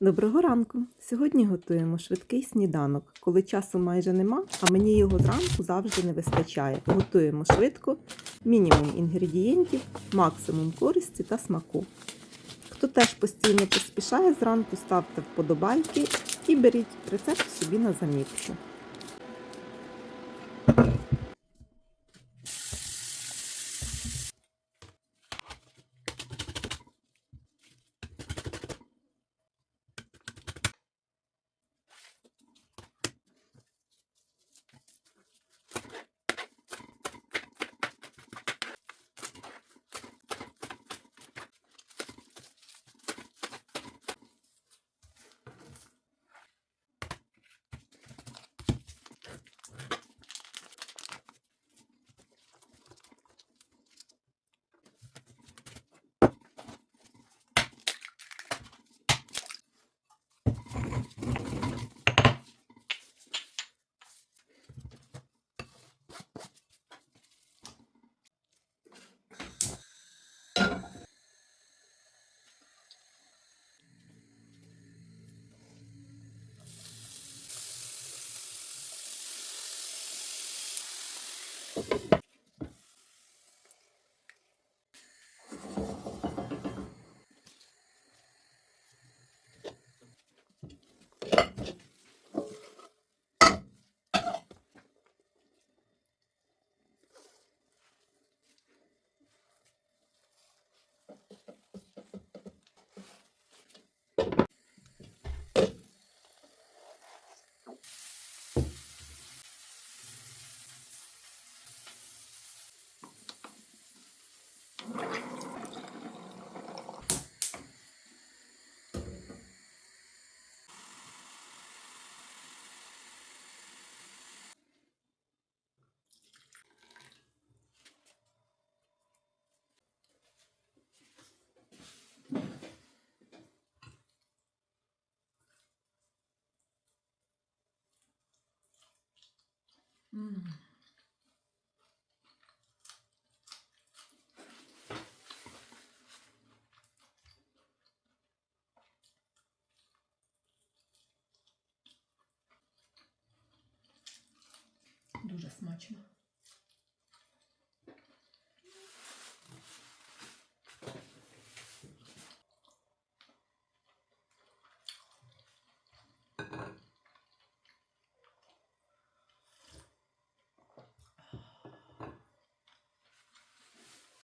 Доброго ранку! Сьогодні готуємо швидкий сніданок. Коли часу майже нема, а мені його зранку завжди не вистачає. Готуємо швидко, мінімум інгредієнтів, максимум користі та смаку. Хто теж постійно поспішає зранку, ставте вподобайки і беріть рецепт собі на замітку. Дуже смачно.